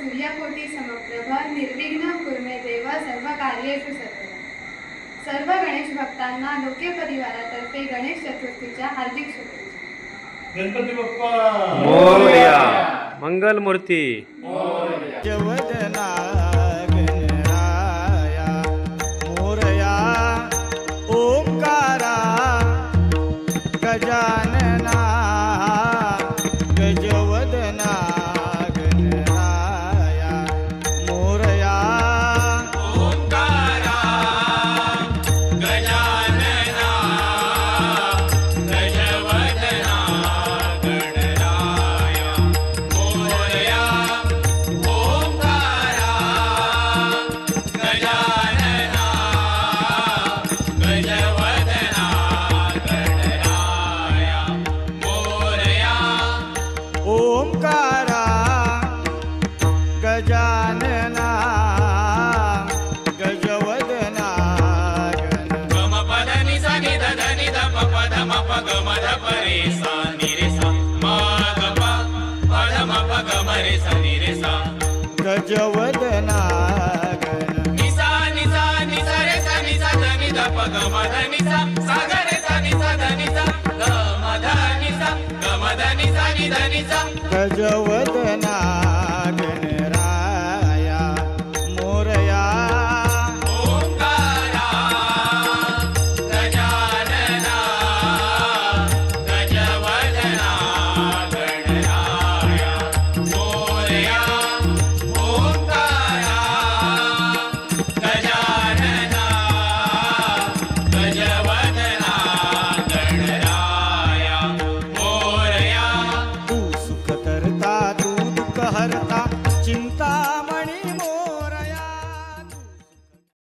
सूर्यकोटी समप्रभ निर्विघ्न पूर्णे देव सर्व कार्येशु सर्व सर्व गणेश भक्तांना लोके परिवारातर्फे गणेश चतुर्थीच्या हार्दिक शुभेच्छा. गणपती बाप्पा! मंगल मूर्ती ओंकारा गजानना गजवदना गम पद निसा निध गम धप रे सा निरे सा मा रे सा निरे सा गजवदना। गन निसा निसा निसा रे सा सा सागर गजवदना